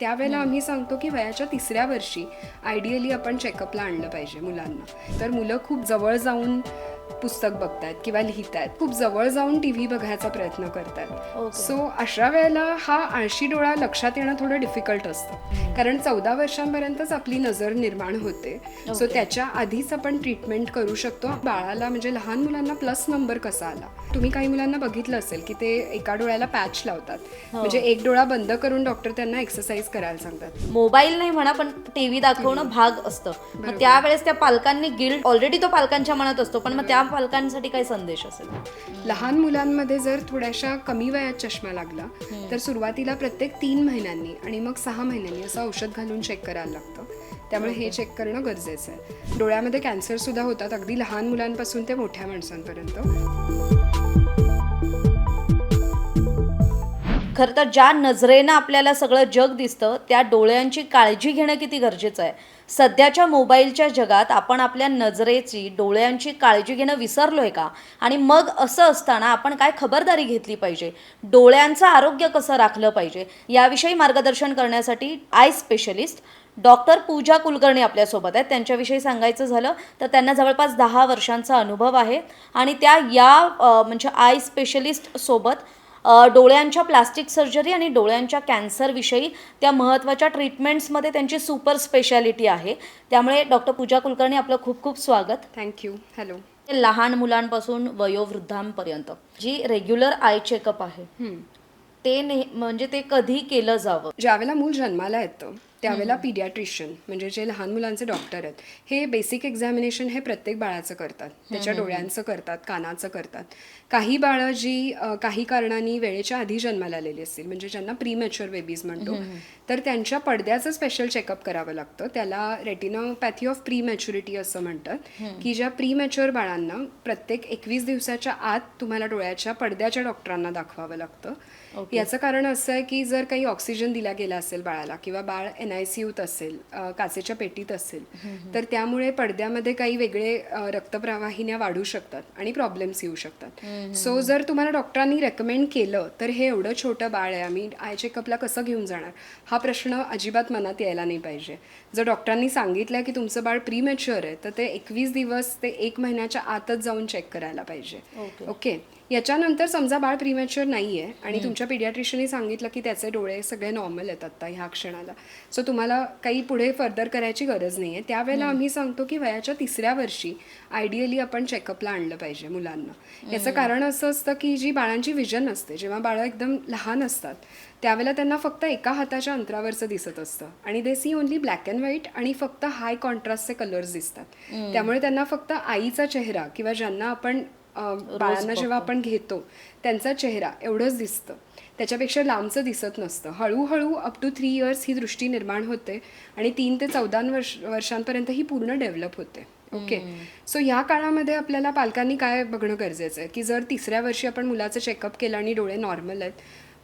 त्यावेळेला आम्ही सांगतो की वयाच्या तिसऱ्या वर्षी आयडियली आपण चेकअपला आणलं पाहिजे मुलांना. तर मुलं खूप जवळ जाऊन पुस्तक बघतायत किंवा लिहितायत खूप जवळ जाऊन टी व्ही बघायचा प्रयत्न करतात. सो अशा वेळेला हा आळशी डोळा लक्षात येणं थोडं डिफिकल्ट असतं. कारण चौदा वर्षांपर्यंतच आपली नजर निर्माण होते. So okay. त्याच्या आधीच आपण ट्रीटमेंट करू शकतो. बाळाला म्हणजे लहान मुलांना प्लस नंबर कसा आला? तुम्ही काही मुलांना बघितलं असेल की ते एका डोळ्याला पॅच लावतात. हो. म्हणजे एक डोळा बंद करून डॉक्टर त्यांना एक्सरसाइज करायला सांगतात. मोबाईल नाही म्हणा पण टीव्ही दाखवणं भाग असतं. त्यावेळेस त्या पालकांनी गिल्ट ऑलरेडी तो पालकांच्या मनात असतो पण मग त्या पालकांसाठी काय संदेश असेल? लहान मुलांमध्ये जर थोड्याशा कमी वयात चष्मा लागला तर सुरुवातीला प्रत्येक तीन महिन्यांनी आणि मग सहा महिन्यांनी असं औषध घालून चेक करायला लागतं. त्यामुळे हे चेक करणं गरजेचं आहे. डोळ्यामध्ये कॅन्सर सुद्धा होतात अगदी लहान मुलांपासून ते मोठ्या माणसांपर्यंत. खरं तर ज्या नजरेनं आपल्याला सगळं जग दिसतं त्या डोळ्यांची काळजी घेणं किती गरजेचं आहे. सध्याच्या मोबाईलच्या जगात आपण आपल्या नजरेची डोळ्यांची काळजी घेणं विसरलो आहे का? आणि मग असं असताना आपण काय खबरदारी घेतली पाहिजे? डोळ्यांचं आरोग्य कसं राखलं पाहिजे? याविषयी मार्गदर्शन करण्यासाठी eye specialist doctor Pooja Kulkarni आपल्यासोबत आहेत. त्यांच्याविषयी सांगायचं झालं तर त्यांना जवळपास दहा वर्षांचा अनुभव आहे. आणि त्या या म्हणजे आय स्पेशलिस्ट सोबत डोळ्यांच्या प्लास्टिक सर्जरी आणि डोळ्यांच्या कॅन्सरविषयी त्या महत्त्वाच्या ट्रीटमेंट्समध्ये त्यांची सुपर स्पेशालिटी आहे. त्यामुळे डॉक्टर पूजा कुलकर्णी आपलं खूप खूप स्वागत. थँक्यू हॅलो लहान मुलांपासून वयोवृद्धांपर्यंत जी रेग्युलर आय चेकअप आहे ते ने म्हणजे ते कधी केलं जावं? ज्यावेळेला मूल जन्माला येतं त्यावेळेला पिडियाट्रिशियन म्हणजे जे लहान मुलांचे डॉक्टर आहेत हे बेसिक एक्झामिनेशन हे प्रत्येक बाळाचं करतात. त्याच्या डोळ्यांचं करतात कानाचं करतात. काही बाळं जी काही कारणांनी वेळेच्या आधी जन्माला आलेली असतील म्हणजे ज्यांना प्री मॅच्युअर बेबीज म्हणतो तर त्यांच्या पडद्याचं स्पेशल चेकअप करावं लागतं. त्याला रेटिनोपॅथी ऑफ प्री मॅच्युरिटी असं म्हणतात की ज्या प्री मॅच्युअर बाळांना प्रत्येक एकवीस दिवसाच्या आत तुम्हाला डोळ्याच्या पडद्याच्या डॉक्टरांना दाखवावं लागतं. याचं कारण असं आहे की जर काही ऑक्सिजन दिला गेला असेल बाळाला किंवा बाळ एन आय सी यूत असेल काचेच्या पेटीत असेल तर त्यामुळे पडद्यामध्ये काही वेगळे रक्तप्रवाहिन्या वाढू शकतात आणि प्रॉब्लेम्स येऊ शकतात. सो जर तुम्हाला डॉक्टरांनी रेकमेंड केलं तर हे एवढं छोटं बाळ आहे. आम्ही आय चेकअपला कसं घेऊन जाणार? हा प्रश्न अजिबात मनात यायला नाही पाहिजे. जर डॉक्टरांनी सांगितलं की तुमचं बाळ प्री मॅच्युअर आहे तर ते एकवीस दिवस ते एक महिन्याच्या आतच जाऊन चेक करायला पाहिजे. ओके. ओके? याच्यानंतर समजा बाळ प्रीमॅच्युअर नाही आहे आणि तुमच्या पिडियाट्रिशियनने सांगितलं की त्याचे डोळे सगळे नॉर्मल आहेत आत्ता ह्या क्षणाला. सो तुम्हाला काही पुढे फर्दर करायची गरज नाही आहे त्यावेळेला आम्ही सांगतो की वयाच्या तिसऱ्या वर्षी आयडियली आपण चेकअपला आणलं पाहिजे मुलांना. याचं कारण असं असतं की जी बाळांची विजन असते जेव्हा बाळं एकदम लहान असतात त्यावेळेला त्यांना फक्त एका हाताच्या अंतरावरचं दिसत असतं. आणि they see only black and white आणि फक्त हाय कॉन्ट्रास्टचे कलर्स दिसतात. त्यामुळे त्यांना फक्त आईचा चेहरा किंवा ज्यांना आपण बाळांना जेव्हा आपण घेतो त्यांचा चेहरा एवढंच दिसतं. त्याच्यापेक्षा लांबचं दिसत नसतं. हळूहळू अप टू थ्री इयर्स ही दृष्टी निर्माण होते आणि तीन ते चौदा वर्ष वर्षांपर्यंत ही पूर्ण डेव्हलप होते. ओके सो ह्या काळामध्ये आपल्याला पालकांनी काय बघणं गरजेचं आहे? की जर तिसऱ्या वर्षी आपण मुलाचं चेकअप केलं आणि डोळे नॉर्मल आहेत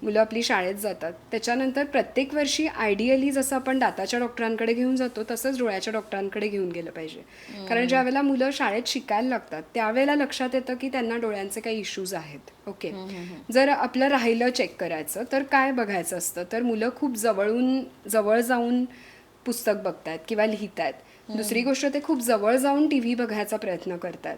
मुलं आपली शाळेत जातात. त्याच्यानंतर प्रत्येक वर्षी आयडियली जसं आपण दाताच्या डॉक्टरांकडे घेऊन जातो तसंच डोळ्याच्या डॉक्टरांकडे घेऊन गेलं पाहिजे. कारण ज्यावेळेला मुलं शाळेत शिकायला लागतात त्यावेळेला लक्षात येतं की त्यांना डोळ्यांचे काही इश्यूज आहेत. ओके जर आपलं राहिलं चेक करायचं तर काय बघायचं असतं? तर मुलं खूप जवळून जवळ जाऊन पुस्तक बघतायत किंवा लिहितायत. दुसरी गोष्ट ते खूप जवळ जाऊन टी व्ही बघायचा प्रयत्न करतात.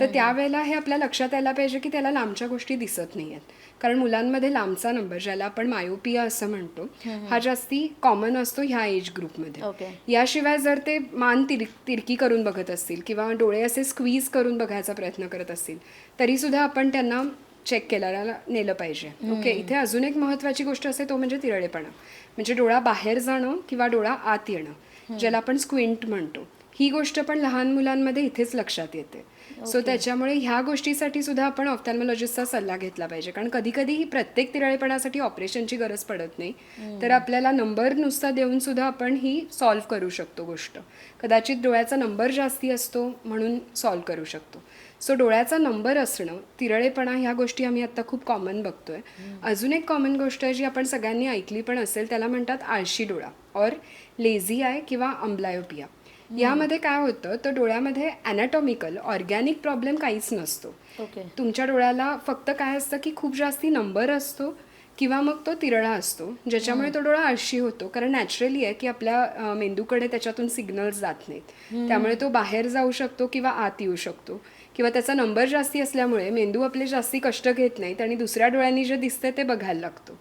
तर त्यावेळेला हे आपल्या लक्षात यायला पाहिजे की त्याला लांबच्या गोष्टी दिसत नाही आहेत कारण मुलांमध्ये लांबचा नंबर ज्याला आपण मायोपिया असं म्हणतो हा जास्ती कॉमन असतो ह्या एज ग्रुपमध्ये याशिवाय जर ते मान तिर तिरकी करून बघत असतील किंवा डोळे असे स्क्वीज करून बघायचा प्रयत्न करत असतील तरी सुद्धा आपण त्यांना चेक केल्याला नेलं पाहिजे. ओके इथे अजून एक महत्वाची गोष्ट असते तो म्हणजे तिरळेपणा. म्हणजे डोळा बाहेर जाणं किंवा डोळा आत येणं. ज्याला आपण स्क्विंट म्हणतो. ही गोष्ट पण लहान मुलांमध्ये इथेच लक्षात येते. सो त्याच्यामुळे ह्या गोष्टीसाठी सुद्धा आपण ऑफ्थॅल्मॉलॉजिस्टचा सल्ला घेतला पाहिजे. कारण कधी कधी ही प्रत्येक तिरळेपणासाठी ऑपरेशनची गरज पडत नाही. तर आपल्याला नंबर नुसता देऊन सुद्धा आपण ही सॉल्व्ह करू शकतो गोष्ट. कदाचित डोळ्याचा नंबर जास्ती असतो म्हणून सॉल्व्ह करू शकतो. सो डोळ्याचा नंबर असणं तिरळेपणा ह्या गोष्टी आम्ही आता खूप कॉमन बघतोय. अजून एक कॉमन गोष्ट आहे जी आपण सगळ्यांनी ऐकली पण असेल त्याला म्हणतात आळशी डोळा और लेझी आय किंवा अम्ब्लायोपिया यामध्ये काय होतं तर डोळ्यामध्ये अॅनाटॉमिकल ऑर्गॅनिक प्रॉब्लेम काहीच नसतो. तुमच्या डोळ्याला फक्त काय असतं की खूप जास्ती नंबर असतो किंवा मग तो तिरळा असतो ज्याच्यामुळे तो डोळा आळशी होतो. कारण नॅचरली आहे की आपल्या मेंदूकडे त्याच्यातून सिग्नल्स जात नाहीत. त्यामुळे तो बाहेर जाऊ शकतो किंवा आत येऊ शकतो. किंवा त्याचा नंबर जास्ती असल्यामुळे मेंदू आपले जास्ती कष्ट घेत नाहीत आणि दुसऱ्या डोळ्यांनी जे दिसते ते बघायला लागतो.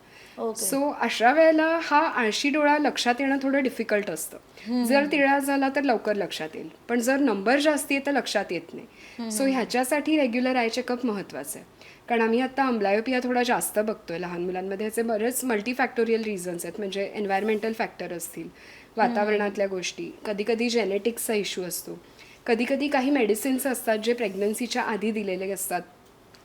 सो अशा वेळेला हा आळशी डोळा लक्षात येणं थोडं डिफिकल्ट असतं. जर तिळा झाला तर लवकर लक्षात येईल. पण जर नंबर जास्ती आहे तर लक्षात येत नाही. सो ह्याच्यासाठी रेग्युलर आय चेकअप महत्वाचं आहे. कारण आम्ही आता अम्लायोपिया थोडा जास्त बघतोय. लहान मुलांमध्ये ह्याचे बरेच मल्टीफॅक्टोरियल रिझन्स आहेत. म्हणजे एन्व्हायरमेंटल फॅक्टर असतील वातावरणातल्या गोष्टी कधी कधी जेनेटिक्सचा इश्यू असतो. कधी कधी काही मेडिसिन्स असतात जे प्रेग्नन्सीच्या आधी दिलेले असतात.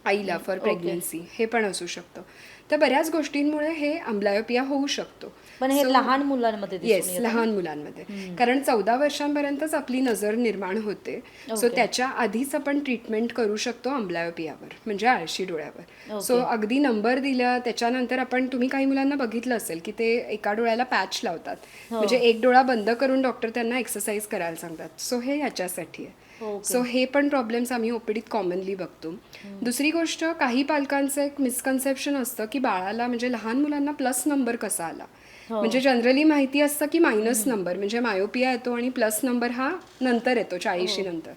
आईला फॉर प्रेग्नन्सी हे पण असू शकतं. तर बऱ्याच गोष्टींमुळे हे अम्लायोपिया होऊ शकतो. पण हे लहान मुलांमध्ये दिसून येस लहान मुलांमध्ये. कारण चौदा वर्षांपर्यंतच आपली नजर निर्माण होते. सो त्याच्या आधीच आपण ट्रीटमेंट करू शकतो अम्लायोपियावर म्हणजे आळशी डोळ्यावर. सो अगदी नंबर दिला त्याच्यानंतर आपण तुम्ही काही मुलांना बघितलं असेल की ते एका डोळ्याला पॅच लावतात. म्हणजे एक डोळा बंद करून डॉक्टर त्यांना एक्सरसाइज करायला सांगतात. सो हे ह्याच्यासाठी आहे. सो हे पण प्रॉब्लेम्स आम्ही ओपीडीत कॉमनली बघतो. दुसरी गोष्ट काही पालकांचं एक मिसकन्सेप्शन असतं की बाळाला म्हणजे लहान मुलांना प्लस नंबर कसा आला? म्हणजे जनरली माहिती असतं की मायनस नंबर म्हणजे मायोपिया येतो आणि प्लस नंबर हा नंतर येतो चाळीशी नंतर.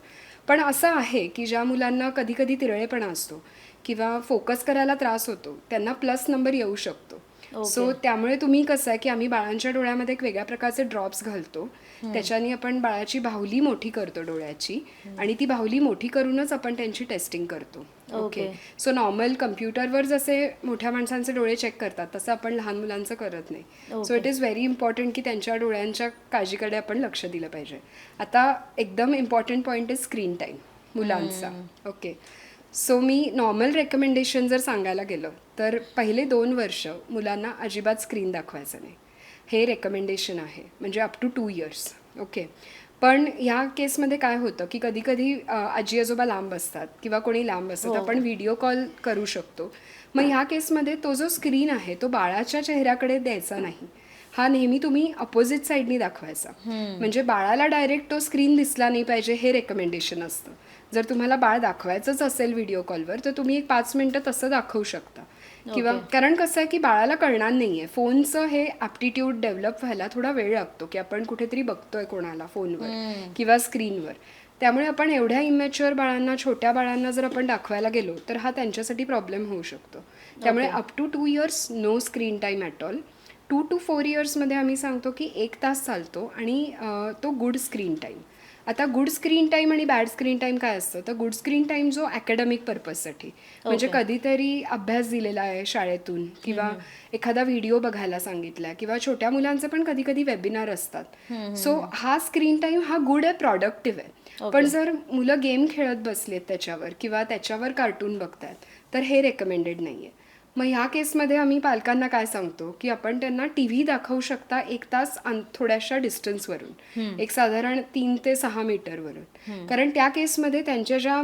पण असं आहे की ज्या मुलांना कधी कधी तिरळेपणा असतो किंवा फोकस करायला त्रास होतो त्यांना प्लस नंबर येऊ शकतो. सो त्यामुळे तुम्ही कसं आहे की आम्ही बाळांच्या डोळ्यामध्ये एक वेगळ्या प्रकारचे ड्रॉप्स घालतो. त्याच्याने आपण बाळाची बाहुली मोठी करतो डोळ्याची आणि ती बाहुली मोठी करूनच आपण त्यांची टेस्टिंग करतो. ओके. सो नॉर्मल कम्प्युटरवर जसे मोठ्या माणसांचे डोळे चेक करतात तसं आपण लहान मुलांचं करत नाही. So it is very important की त्यांच्या डोळ्यांच्या काळजीकडे आपण लक्ष दिलं पाहिजे. आता एकदम important point is screen time मुलांचा. ओके. सो मी नॉर्मल रेकमेंडेशन जर सांगायला गेलं तर पहिले दोन वर्ष मुलांना अजिबात स्क्रीन दाखवायचं नाही. हे रेकमेंडेशन आहे. म्हणजे up to two years okay पण ह्या केसमध्ये काय होतं की कधी कधी आजी आजोबा लांब असतात किंवा कोणी लांब असतात आपण व्हिडिओ कॉल करू शकतो. मग ह्या केसमध्ये तो जो स्क्रीन आहे तो बाळाच्या चेहऱ्याकडे द्यायचा नाही. हा नेहमी तुम्ही अपोजिट साईडनी दाखवायचा. म्हणजे बाळाला डायरेक्ट तो स्क्रीन दिसला नाही पाहिजे हे रेकमेंडेशन असतं. जर तुम्हाला बाळ दाखवायचंच असेल व्हिडिओ कॉलवर तर तुम्ही एक पाच मिनिटं तसं दाखवू शकता. किंवा कारण कसं आहे की बाळाला कळणार नाहीये. फोनचं हे ॲप्टिट्यूड डेव्हलप व्हायला थोडा वेळ लागतो की आपण कुठेतरी बघतोय कोणाला फोनवर किंवा स्क्रीनवर. त्यामुळे आपण एवढ्या इमॅच्युअर बाळांना छोट्या बाळांना जर आपण दाखवायला गेलो तर हा त्यांच्यासाठी प्रॉब्लेम होऊ शकतो. त्यामुळे up to two years no screen time at all two to four इयर्समध्ये आम्ही सांगतो की एक तास चालतो आणि तो गुड स्क्रीन टाईम आता गुड स्क्रीन टाईम आणि बॅड स्क्रीन टाईम काय असतं? तर गुड स्क्रीन टाईम जो अकॅडमिक पर्पजसाठी म्हणजे कधीतरी अभ्यास दिलेला आहे शाळेतून किंवा एखादा व्हिडिओ बघायला सांगितला किंवा छोट्या मुलांचे पण कधी कधी वेबिनार असतात सो हा स्क्रीन टाईम हा गुड आहे प्रॉडक्टिव्ह आहे. पण जर मुलं गेम खेळत बसलेत त्याच्यावर किंवा त्याच्यावर कार्टून बघतायत तर हे रेकमेंडेड नाही आहे मग ह्या केसमध्ये आम्ही पालकांना काय सांगतो? की आपण त्यांना टी व्ही दाखवू शकता एक तास थोड्याशा डिस्टन्सवरून. एक साधारण तीन ते सहा मीटरवरून. कारण त्या केसमध्ये त्यांच्या ज्या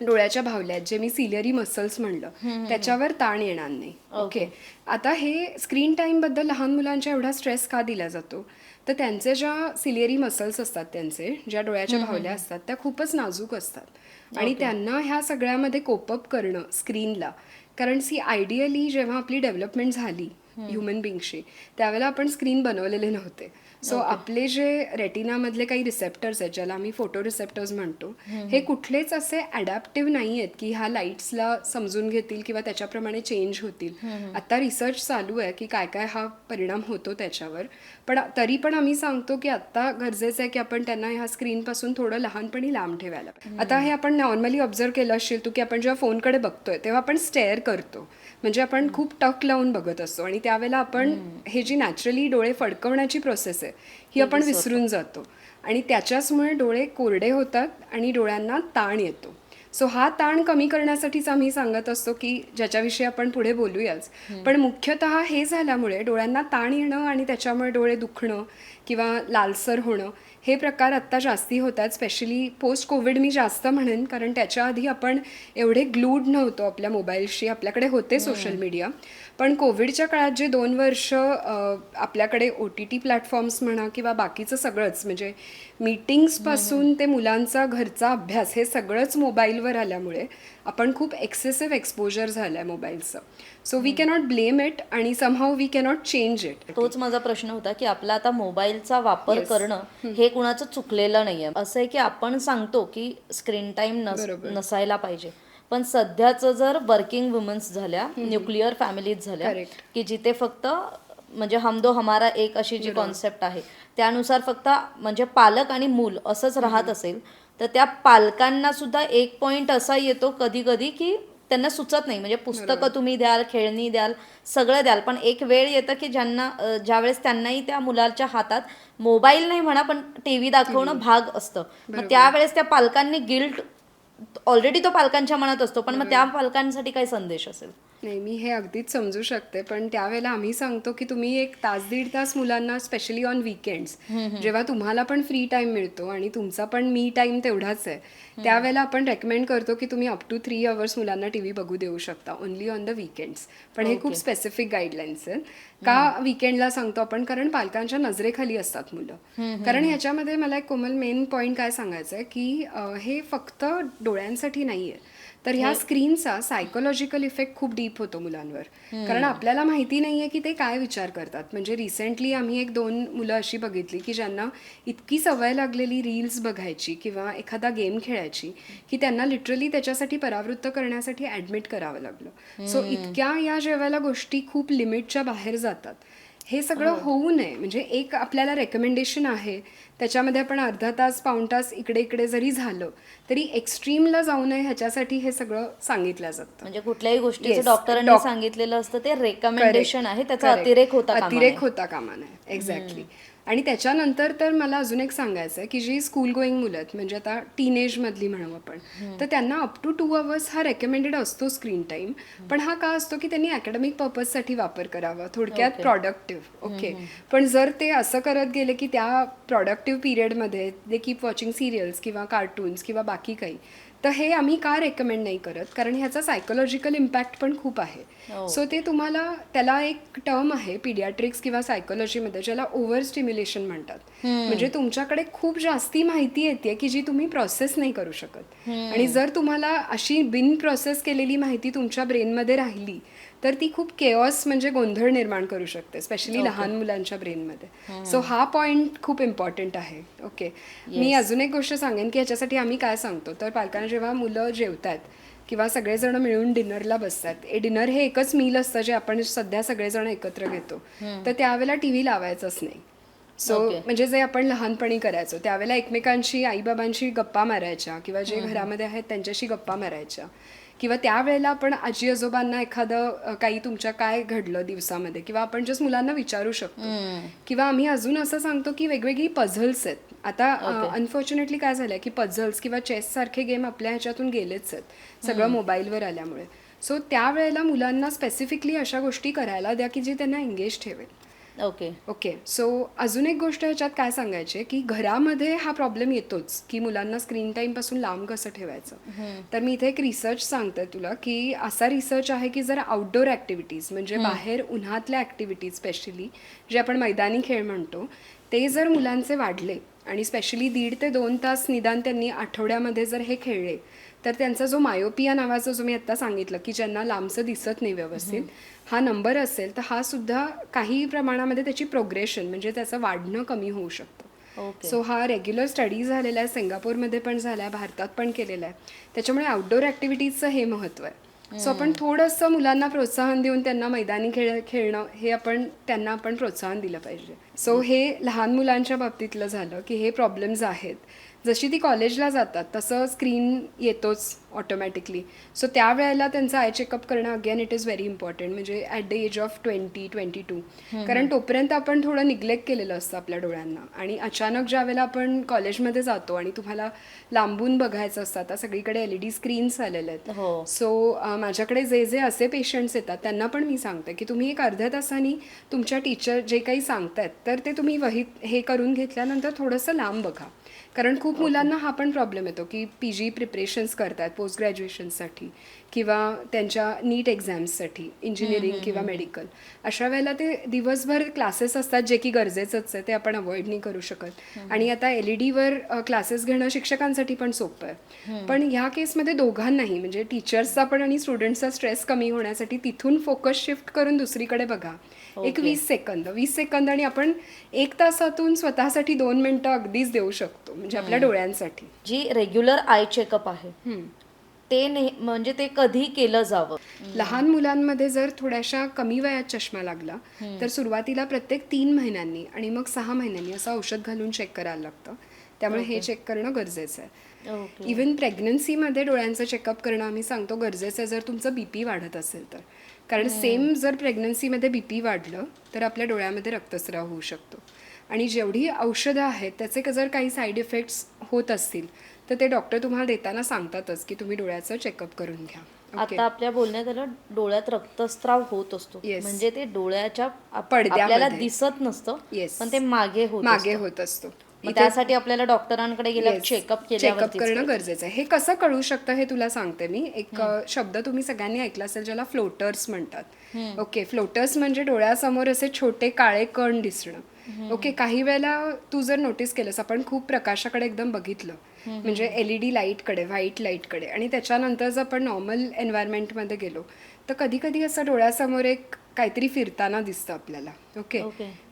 डोळ्याच्या भावल्या आहेत जे मी सिलियरी मसल्स म्हणलं त्याच्यावर ताण येणार नाही. ओके. आता हे स्क्रीन टाईमबद्दल लहान मुलांच्या एवढा स्ट्रेस का दिला जातो? तर त्यांचे ज्या सिलियरी मसल्स असतात त्यांचे ज्या डोळ्याच्या भावल्या असतात त्या खूपच नाजूक असतात. आणि त्यांना ह्या सगळ्यामध्ये कोपअप करणं स्क्रीनला कारण सी आयडियली जेव्हा आपली डेव्हलपमेंट झाली ह्युमन बिंगशी त्यावेळेला आपण स्क्रीन बनवलेले नव्हते. सो आपले जे रेटिनामधले काही रिसेप्टर्स आहेत ज्याला आम्ही फोटो रिसेप्टर्स म्हणतो हे कुठलेच असे अडॅप्टिव्ह नाही आहेत की ह्या लाईट्सला समजून घेतील किंवा त्याच्याप्रमाणे चेंज होतील. आता रिसर्च चालू आहे की काय काय हा परिणाम होतो त्याच्यावर. पण तरी पण आम्ही सांगतो की आता गरजेचं आहे की आपण त्यांना ह्या स्क्रीनपासून थोडं लहानपणी लांब ठेवायला पाहिजे. आता हे आपण नॉर्मली ऑब्झर्व केलं असेल तू की आपण जेव्हा फोनकडे बघतोय तेव्हा आपण स्टेअर करतो. म्हणजे आपण खूप टक लावून बघत असतो आणि त्यावेळेला आपण हे जी नॅचरली डोळे फडकवण्याची प्रोसेस आहे ही आपण विसरून जातो. आणि त्याच्याचमुळे डोळे कोरडे होतात आणि डोळ्यांना ताण येतो. सो हा ताण कमी करण्यासाठीच आम्ही सांगत असतो की ज्याच्याविषयी आपण पुढे बोलूयाच. पण मुख्यतः हे झाल्यामुळे डोळ्यांना ताण येणं आणि त्याच्यामुळे डोळे दुखणं किंवा लालसर होणं हे प्रकार आत्ता जास्ती होत आहेत स्पेशली पोस्ट कोविड मी जास्त म्हणेन कारण त्याच्या आधी आपण एवढे ग्लूड नव्हतो आपल्या मोबाईलशी. आपल्याकडे होते सोशल मीडिया. पण कोविडच्या काळात जे दोन वर्ष आपल्याकडे ओ टी टी प्लॅटफॉर्म्स म्हणा किंवा बाकीचं सगळंच म्हणजे मीटिंग्सपासून ते मुलांचा घरचा अभ्यास हे सगळंच मोबाईलवर आल्यामुळे आपण खूप एक्सेसिव्ह एक्सपोजर झालं आहे मोबाईलचं. So we cannot blame it आणि somehow we cannot change it. तोच माझा प्रश्न होता की आपला आता मोबाईलचा वापर करणं हे कुणाचं चुकलेलं नाहीये. असं आहे की आपण सांगतो की स्क्रीन टाइम नसायला पाहिजे. पण सध्याचं जर वर्किंग वुमन्स झाल्या न्यूक्लिअर फॅमिलीज झाल्या. की जिथे फक्त म्हणजे हम दो हमारा एक अशी जी कॉन्सेप्ट आहे त्यानुसार फक्त म्हणजे पालक आणि मूल असंच राहत असेल तर त्या पालकांना सुद्धा एक पॉइंट असा येतो कधी कधी की त्यांना सुचत नाही. म्हणजे पुस्तकं तुम्ही द्याल खेळणी द्याल सगळं द्याल पण एक वेळ येतं की ज्यांना अं, ज्यावेळेस त्यांनाही त्या मुलाच्या हातात मोबाईल नाही म्हणा पण टी व्ही दाखवणं भाग असतं. मग त्यावेळेस त्या पालकांनी गिल्ट ऑलरेडी तो पालकांच्या मनात असतो पण मग त्या पालकांसाठी काय संदेश असेल? नाही मी हे अगदीच समजू शकते पण त्यावेळेला आम्ही सांगतो की तुम्ही एक तास दीड तास मुलांना स्पेशली ऑन वीकेंड्स जेव्हा तुम्हाला पण फ्री टाइम मिळतो आणि तुमचा पण मी टाइम तेवढाच आहे त्यावेळेला आपण रेकमेंड करतो की तुम्ही अप टू थ्री अवर्स मुलांना टीव्ही बघू देऊ शकता ओनली ऑन द वीकेंड्स पण हे खूप स्पेसिफिक गाईडलाईन्स आहेत. का विकेंडला सांगतो आपण? कारण पालकांच्या नजरेखाली असतात मुलं. कारण ह्याच्यामध्ये मला एक कोमल मेन पॉईंट काय सांगायचं आहे की हे फक्त डोळ्यांसाठी नाही आहे तर ह्या स्क्रीनचा सायकोलॉजिकल इफेक्ट खूप डीप होतो मुलांवर. कारण आपल्याला माहिती नाहीये की ते काय विचार करतात. म्हणजे रिसेंटली आम्ही एक दोन मुलं अशी बघितली की ज्यांना इतकी सवय लागलेली रील्स बघायची किंवा एखादा गेम खेळायची की त्यांना लिटरली त्याच्यासाठी परावृत्त करण्यासाठी ऍडमिट करावं लागलं. सो इतक्या या जेवायला गोष्टी खूप लिमिटच्या बाहेर जातात. हे सगळं होऊ नये. म्हणजे एक आपल्याला रेकमेंडेशन आहे त्याच्यामध्ये आपण अर्धा तास पाऊण तास इकडे इकडे जरी झालं तरी एक्स्ट्रीमला जाऊ नये ह्याच्यासाठी हे सगळं सांगितलं जातं. म्हणजे कुठल्याही गोष्टीचं Yes, डॉक्टरांनी सांगितलेलं असतं ते रेकमेंडेशन आहे त्याचा. अतिरेक होता अतिरेक. होता कामा नये एक्झॅक्टली आणि त्याच्यानंतर तर मला अजून एक सांगायचं आहे की जी स्कूल गोईंग मुलं आहेत म्हणजे आता टीनेज मधली म्हणू आपण तर त्यांना अप टू टू अवर्स हा रेकमेंडेड असतो स्क्रीन टाइम पण हा का असतो की त्यांनी अकॅडमिक पर्पजसाठी वापर करावा थोडक्यात प्रॉडक्टिव्ह ओके. पण जर ते असं करत गेले की त्या प्रॉडक्टिव्ह पिरियडमध्ये दे कीप वॉचिंग सिरियल्स किंवा कार्टून्स किंवा बाकी काही तर हे आम्ही का रेकमेंड नाही करत? कारण ह्याचा सायकोलॉजिकल इम्पॅक्ट पण खूप आहे. सो ते तुम्हाला त्याला एक टर्म आहे पिडियाट्रिक्स किंवा सायकोलॉजीमध्ये ज्याला ओव्हर स्टिम्युलेशन म्हणतात म्हणजे तुमच्याकडे खूप जास्ती माहिती येते की जी तुम्ही प्रोसेस नाही करू शकत. आणि जर तुम्हाला अशी बिन प्रोसेस केलेली माहिती तुमच्या ब्रेनमध्ये राहिली तर ती खूप केऑस म्हणजे गोंधळ निर्माण करू शकते स्पेशली लहान मुलांच्या ब्रेनमध्ये सो हा पॉइंट खूप इम्पॉर्टंट आहे. ओके मी अजून एक गोष्ट सांगेन की ह्याच्यासाठी आम्ही काय सांगतो? तर पालकांना जेव्हा मुलं जेवतात किंवा सगळेजण मिळून डिनरला बसतात ए डिनर हे एकच मील असतं जे आपण सध्या सगळेजण एकत्र घेतो. तर त्यावेळेला टी व्ही लावायचंच नाही. सो म्हणजे जे आपण लहानपणी करायचो त्यावेळेला एकमेकांशी आईबाबांशी गप्पा मारायच्या किंवा जे घरामध्ये आहेत त्यांच्याशी गप्पा मारायच्या. किंवा त्यावेळेला आपण आजी आजोबांना एखादं काही तुमच्या काय घडलं दिवसामध्ये? किंवा आपण जस्ट मुलांना विचारू शकतो. किंवा आम्ही अजून असं सांगतो की वेगवेगळी पझल्स आहेत. आता अनफॉर्च्युनेटली काय झालंय की पझल्स किंवा चेस सारखे गेम आपल्या ह्याच्यातून गेलेच आहेत. सगळं मोबाईलवर आल्यामुळे. सो त्यावेळेला मुलांना स्पेसिफिकली अशा गोष्टी करायला द्या की जे त्यांना एंगेज ठेवेल. ओके ओके सो अजून एक गोष्ट ह्याच्यात काय सांगायची की घरामध्ये हा प्रॉब्लेम येतोच की मुलांना स्क्रीन टाईमपासून लांब कसं ठेवायचं? तर मी इथे एक रिसर्च सांगते तुला की असा रिसर्च आहे की जर आउटडोर ॲक्टिव्हिटीज म्हणजे बाहेर उन्हातल्या ॲक्टिव्हिटीज स्पेशली जे आपण मैदानी खेळ म्हणतो ते जर मुलांचे वाढले आणि स्पेशली दीड ते दोन तास निदान त्यांनी आठवड्यामध्ये जर हे खेळले तर त्यांचा जो मायोपिया नावाचा जो मी आत्ता सांगितलं की ज्यांना लांबचं दिसत नाही व्यवस्थित हा नंबर असेल तर हा सुद्धा काही प्रमाणामध्ये त्याची प्रोग्रेशन म्हणजे त्याचं वाढणं कमी होऊ शकतं. सो हा रेग्युलर स्टडी झालेला आहे सिंगापूरमध्ये पण झाला आहे भारतात पण केलेला आहे. त्याच्यामुळे आउटडोर ॲक्टिव्हिटीजचं हे महत्त्व आहे. सो आपण थोडंसं मुलांना प्रोत्साहन देऊन त्यांना मैदानी खेळ खेळणं हे आपण त्यांना आपण प्रोत्साहन दिलं पाहिजे. सो हे लहान मुलांच्या बाबतीतलं झालं की हे प्रॉब्लेम्स आहेत. जशी ती कॉलेजला जातात तसं स्क्रीन येतोच ऑटोमॅटिकली सो त्यावेळेला त्यांचं आय चेकअप करणं again it is very important म्हणजे at the age of twenty twenty two कारण तोपर्यंत आपण थोडं निग्लेक्ट केलेलं असतं आपल्या डोळ्यांना. आणि अचानक ज्या वेळेला आपण कॉलेजमध्ये जातो आणि तुम्हाला लांबून बघायचं असतं आता सगळीकडे एल ई डी स्क्रीन्स आलेले आहेत. हो. सो माझ्याकडे जे जे असे पेशंट्स येतात त्यांना पण मी सांगते की तुम्ही एक अर्ध्या तासाने तुमच्या टीचर जे काही सांगतायत तर ते तुम्ही वहीत हे करून घेतल्यानंतर थोडंसं लांब बघा. कारण खूप मुलांना हा पण प्रॉब्लेम येतो की पी जी प्रिपरेशन्स करतात पोस्ट ग्रॅज्युएशनसाठी किंवा त्यांच्या नीट एक्झाम्ससाठी इंजिनिअरिंग किंवा मेडिकल अशा वेळेला ते दिवसभर क्लासेस असतात जे की गरजेचंच आहे ते आपण अवॉइड नाही करू शकत. आणि आता एल ई डीवर क्लासेस घेणं शिक्षकांसाठी पण सोपं आहे. पण ह्या केसमध्ये दोघांनाही म्हणजे टीचर्सचा पण आणि स्टुडंट्सचा स्ट्रेस कमी होण्यासाठी तिथून फोकस शिफ्ट करून दुसरीकडे बघा. एक वीस सेकंद वीस सेकंद आणि आपण एक तासातून स्वतःसाठी दोन मिनिटं अगदीच देऊ शकतो म्हणजे आपल्या डोळ्यांसाठी. जी रेग्युलर आय चेकअप आहे. ते नेह म्हणजे ते कधी केलं जावं? लहान मुलांमध्ये जर थोड्याशा कमी वयात चष्मा लागला तर सुरुवातीला प्रत्येक तीन महिन्यांनी आणि मग सहा महिन्यांनी असं औषध घालून चेक करायला लागतं. त्यामुळे हे चेक करणं गरजेचं आहे. इवन प्रेग्नन्सीमध्ये डोळ्यांचं चेकअप करणं आम्ही सांगतो गरजेचं आहे जर तुमचं बीपी वाढत असेल तर. कारण सेम जर प्रेग्नन्सीमध्ये बीपी वाढलं तर आपल्या डोळ्यामध्ये रक्तस्राव होऊ शकतो. आणि जेवढी औषधं आहेत त्याचे जर काही साईड इफेक्ट्स होत असतील तर ते डॉक्टर तुम्हाला देताना सांगतातच की तुम्ही डोळ्याचं चेकअप करून घ्या. आता आपल्या बोलण्यात आलं डोळ्यात रक्तस्राव होत असतो. Yes. म्हणजे ते डोळ्याच्या. आपल्याला दिसत नसतं Yes. पण ते मागे होत मागे. होत असतो. त्यासाठी आपल्याला डॉक्टरांकडे चेकअप चेकअप करणं गरजेचं आहे. हे कसं कळू शकतं हे तुला सांगते मी. एक शब्द तुम्ही सगळ्यांनी ऐकला असेल ज्याला फ्लोटर्स म्हणतात. ओके फ्लोटर्स म्हणजे डोळ्यासमोर असे छोटे काळे कण दिसणं. ओके काही वेळेला तू जर नोटीस केलंस आपण खूप प्रकाशाकडे एकदम बघितलं म्हणजे एलईडी लाईटकडे व्हाईट लाईटकडे आणि त्याच्यानंतर जर आपण नॉर्मल एन्व्हायरमेंटमध्ये गेलो तर कधी कधी असं डोळ्यासमोर एक काहीतरी फिरताना दिसतं आपल्याला. ओके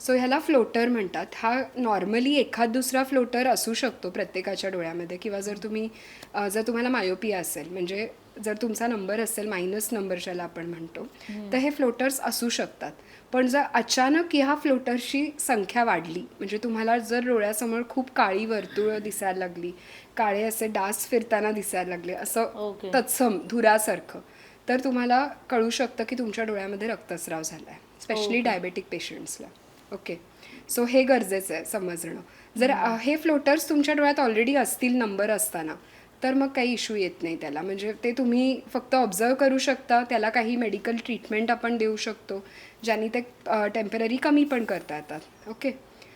सो ह्याला फ्लोटर म्हणतात. हा नॉर्मली एखाद दुसरा फ्लोटर असू शकतो प्रत्येकाच्या डोळ्यामध्ये. किंवा जर तुम्ही जर तुम्हाला मायोपिया असेल म्हणजे जर तुमचा नंबर असेल मायनस नंबर ज्याला आपण म्हणतो तर हे फ्लोटर्स असू शकतात. पण जर अचानक ह्या फ्लोटर्सची संख्या वाढली म्हणजे तुम्हाला जर डोळ्यासमोर खूप काळी वर्तुळं दिसायला लागली काळे असे डास फिरताना दिसायला लागले असं. तत्सम धुरासारखं तर तुम्हाला कळू शकतं की तुमच्या डोळ्यामध्ये रक्तस्राव झाला आहे स्पेशली डायबेटिक पेशंट्सला ओके सो हे गरजेचं आहे समजणं. जर हे फ्लोटर्स तुमच्या डोळ्यात ऑलरेडी असतील नंबर असताना तर मग काही इश्यू येत नाही त्याला. म्हणजे ते तुम्ही फक्त ऑब्झर्व करू शकता त्याला काही मेडिकल ट्रीटमेंट आपण देऊ शकतो ज्यांनी ते टेंपररी कमी पण करता येतात ओके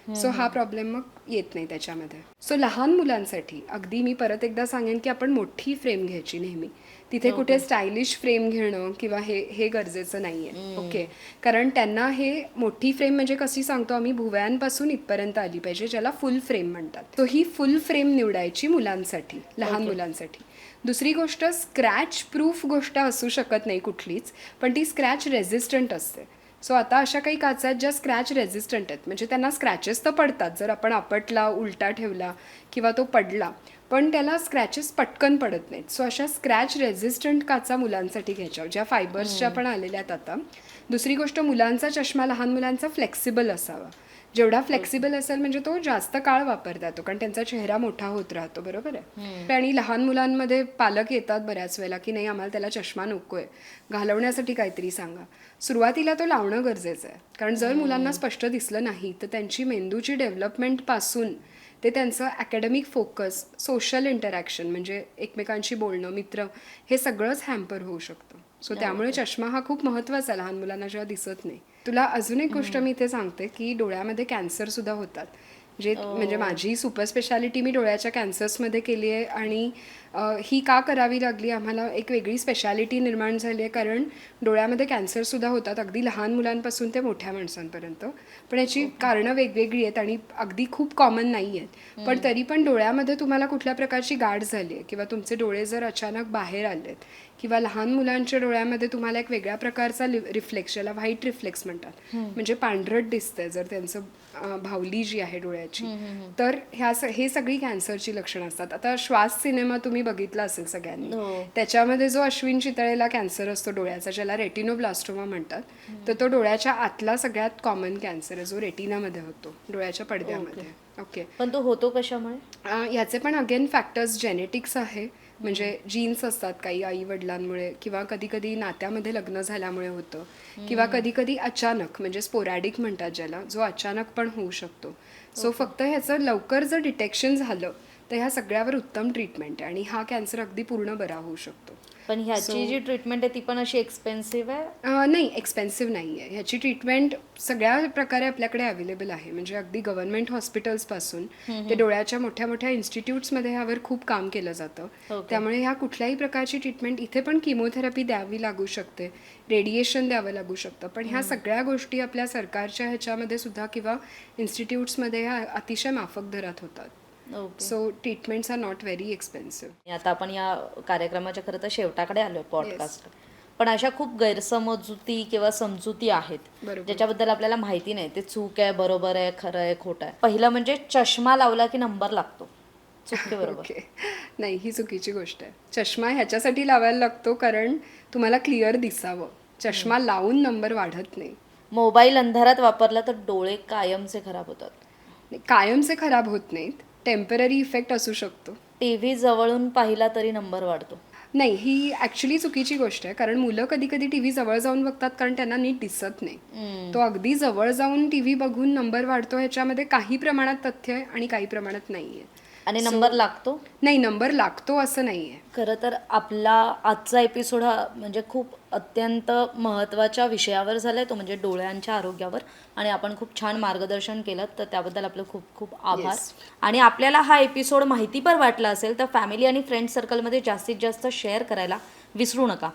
सो हा प्रॉब्लेम मग येत नाही त्याच्यामध्ये. सो लहान मुलांसाठी अगदी मी परत एकदा सांगेन की आपण मोठी फ्रेम घ्यायची नेहमी. तिथे कुठे स्टायलिश फ्रेम घेणं किंवा हे हे गरजेचं नाहीये. ओके कारण त्यांना हे मोठी फ्रेम म्हणजे कशी सांगतो आम्ही भुवयांपासून इथपर्यंत आली पाहिजे ज्याला फुल फ्रेम म्हणतात. तो ही फुल फ्रेम निवडायची मुलांसाठी लहान मुलांसाठी. दुसरी गोष्ट स्क्रॅच प्रूफ गोष्ट असू शकत नाही कुठलीच पण ती स्क्रॅच रेझिस्टंट असते. सो आता अशा काही काचा आहेत ज्या स्क्रॅच रेझिस्टंट आहेत. म्हणजे त्यांना स्क्रॅचेस तर पडतात. जर आपण आपटला उलटा ठेवला किंवा तो पडला पण त्याला स्क्रॅचेस पटकन पडत नाहीत. सो अशा स्क्रॅच रेझिस्टंट काचा मुलांसाठी घ्यायच्या. ज्या फायबर्सच्या पण आलेल्या आहेत आता. दुसरी गोष्ट मुलांचा चष्मा लहान मुलांचा फ्लेक्सिबल असावा. जेवढा फ्लेक्सिबल असेल म्हणजे तो जास्त काळ वापरता येतो कारण त्यांचा चेहरा मोठा होत राहतो बरोबर आहे? आणि लहान मुलांमध्ये पालक येतात बऱ्याच वेळेला की नाही आम्हाला त्याला चष्मा नकोय. घालवण्यासाठी काहीतरी सांगा. सुरुवातीला तो लावणं गरजेचं आहे. कारण जर मुलांना स्पष्ट दिसलं नाही तर त्यांची मेंदूची डेव्हलपमेंटपासून ते त्यांचं अकॅडमिक फोकस सोशल इंटरॅक्शन म्हणजे एकमेकांशी बोलणं मित्र हे सगळंच हॅम्पर होऊ शकतं. सो त्यामुळे चष्मा हा खूप महत्त्वाचा आहे. लहान मुलांना जेव्हा दिसत नाही तुला अजून एक गोष्ट मी इथे सांगते की डोळ्यामध्ये कॅन्सर सुद्धा होतात. जे म्हणजे माझी सुपर स्पेशालिटी मी डोळ्याच्या कॅन्सर्समध्ये केली आहे आणि ही का करावी लागली आम्हाला एक वेगळी स्पेशालिटी निर्माण झाली आहे कारण डोळ्यामध्ये कॅन्सरसुद्धा होतात अगदी लहान मुलांपासून ते मोठ्या माणसांपर्यंत. पण याची कारणं वेगवेगळी आहेत आणि अगदी खूप कॉमन नाही आहेत. पण तरी पण डोळ्यामध्ये तुम्हाला कुठल्या प्रकारची गाठ झाली आहे किंवा तुमचे डोळे जर अचानक बाहेर आलेत किंवा लहान मुलांच्या डोळ्यामध्ये तुम्हाला एक वेगळ्या प्रकारचा रिफ्लेक्स ज्याला व्हाईट रिफ्लेक्स म्हणतात. म्हणजे पांढरट दिसतंय जर त्यांचं भावली जी आहे डोळ्याची. तर ह्या हे सगळी कॅन्सरची लक्षणं असतात. आता श्वास सिनेमा तुम्ही बघितला असेल सगळ्यांनी. हो. त्याच्यामध्ये जो अश्विन चितळेला कॅन्सर असतो डोळ्याचा ज्याला रेटिनोब्लास्टोमा म्हणतात तर तो डोळ्याच्या आतला सगळ्यात कॉमन कॅन्सर आहे जो रेटिनामध्ये होतो डोळ्याच्या पडद्यामध्ये. ओके. पण तो होतो कशामुळे? अ, याचे पण अगेन फॅक्टर्स जेनेटिक्स आहे. म्हणजे जीन्स असतात काही आई वडिलांमुळे किंवा कधी कधी नात्यामध्ये लग्न झाल्यामुळे होतं. किंवा कधी कधी अचानक म्हणजे स्पोरॅडिक म्हणतात ज्याला जो अचानक पण होऊ शकतो. सो फक्त ह्याचं लवकर जर डिटेक्शन झालं तर ह्या सगळ्यावर उत्तम ट्रीटमेंट आहे आणि हा कॅन्सर अगदी पूर्ण बरा होऊ शकतो. पण ह्याची जी ट्रीटमेंट आहे ती पण अशी एक्सपेन्सिव्ह आहे? अ, नाही एक्सपेन्सिव्ह नाही आहे ह्याची ट्रीटमेंट सगळ्या प्रकारे आपल्याकडे अवेलेबल आहे. म्हणजे अगदी गव्हर्नमेंट हॉस्पिटल्सपासून ते डोळ्याच्या मोठ्या मोठ्या इन्स्टिट्यूट्समध्ये ह्यावर खूप काम केलं जातं. Okay. त्यामुळे ह्या कुठल्याही प्रकारची ट्रीटमेंट इथे पण किमोथेरपी द्यावी लागू शकते. रेडिएशन द्यावं लागू शकतं. पण ह्या सगळ्या गोष्टी आपल्या सरकारच्या ह्याच्यामध्ये सुद्धा किंवा इन्स्टिट्यूट्समध्ये ह्या अतिशय माफक दरात होतात. So treatments are not very expensive आता आपण या कार्यक्रमाच्या खरं तर शेवटाकडे आलोय पॉडकास्ट पण अशा खूप गैरसमजुती किंवा समजुती आहेत. ज्याच्याबद्दल आपल्याला माहिती नाही. ते चूक आहे बरोबर आहे खरं आहे खोटं आहे. पहिलं म्हणजे चष्मा लावला की नंबर लागतो. चूक आहे बरोबर ओके नाही ही चुकीची गोष्ट आहे. चष्मा ह्याच्यासाठी लावायला लागतो कारण तुम्हाला क्लिअर दिसावं. चष्मा लावून नंबर वाढत नाही. मोबाईल अंधारात वापरला तर डोळे कायमचे खराब होतात. कायमचे खराब होत नाहीत. टेंपररी इफेक्ट असू शकतो. टी व्ही जवळून पाहिला तरी नंबर वाढतो. नाही ही ॲक्च्युली चुकीची गोष्ट आहे कारण मुलं कधी कधी टी व्ही जवळ जाऊन बघतात कारण त्यांना नीट दिसत नाही. तो अगदी जवळ जाऊन टी व्ही बघून नंबर वाढतो ह्याच्यामध्ये काही प्रमाणात तथ्य आहे आणि काही प्रमाणात नाही आहे आणि नंबर लागतो? नाही नंबर लागतो असं नाही आहे खरं तर आपला आजचा एपिसोड हा म्हणजे खूप अत्यंत महत्त्वाच्या विषयावर झाला आहे तो म्हणजे डोळ्यांच्या आरोग्यावर. आणि आपण खूप छान मार्गदर्शन केलं तर त्याबद्दल आपलं खूप खूप आभार. Yes. आणि आपल्याला हा एपिसोड माहितीपर वाटला असेल तर फॅमिली आणि फ्रेंड सर्कलमध्ये जास्तीत जास्त शेअर करायला विसरू नका.